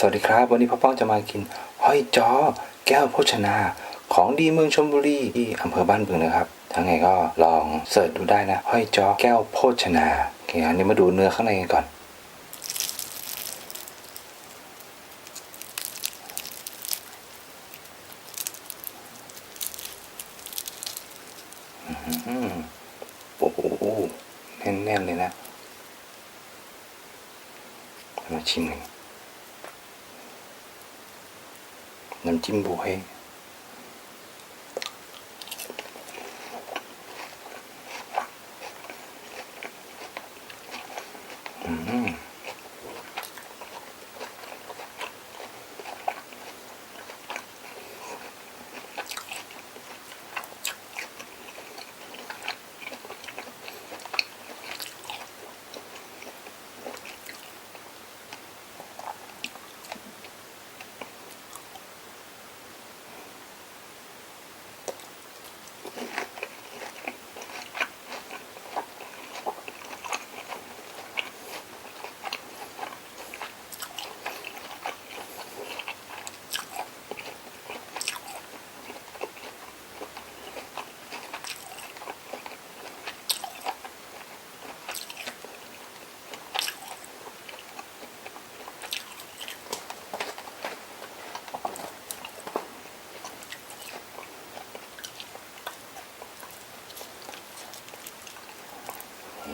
สวัสดีครับ วันนี้พ่อป้องจะมากินห้อยจอแก้วโภชนา ของดีเมืองชลบุรีที่อำเภอบ้านบึงนะครับทั้งไงก็ลองเสิร์ชดูได้นะห้อยจอแก้วโภชนาโอเคอันนี้มาดูเนื้อข้างในกันก่อนอืมโอ้โหแน่นๆเลยนะ มาชิมกัน น้ำจิ้มบวยอืม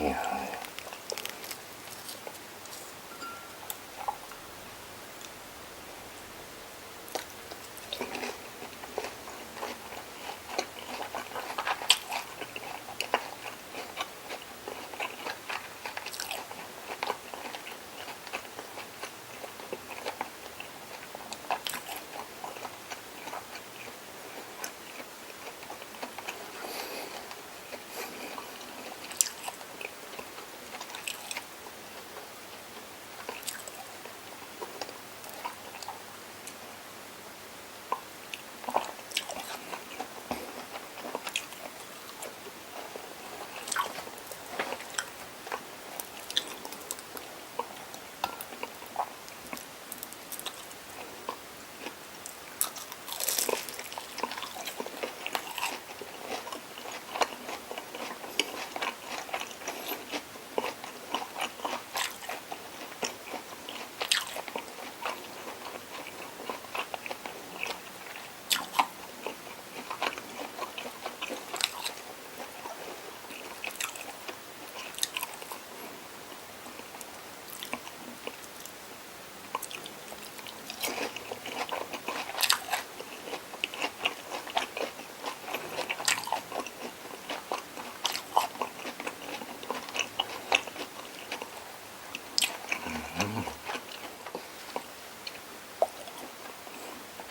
Yeah.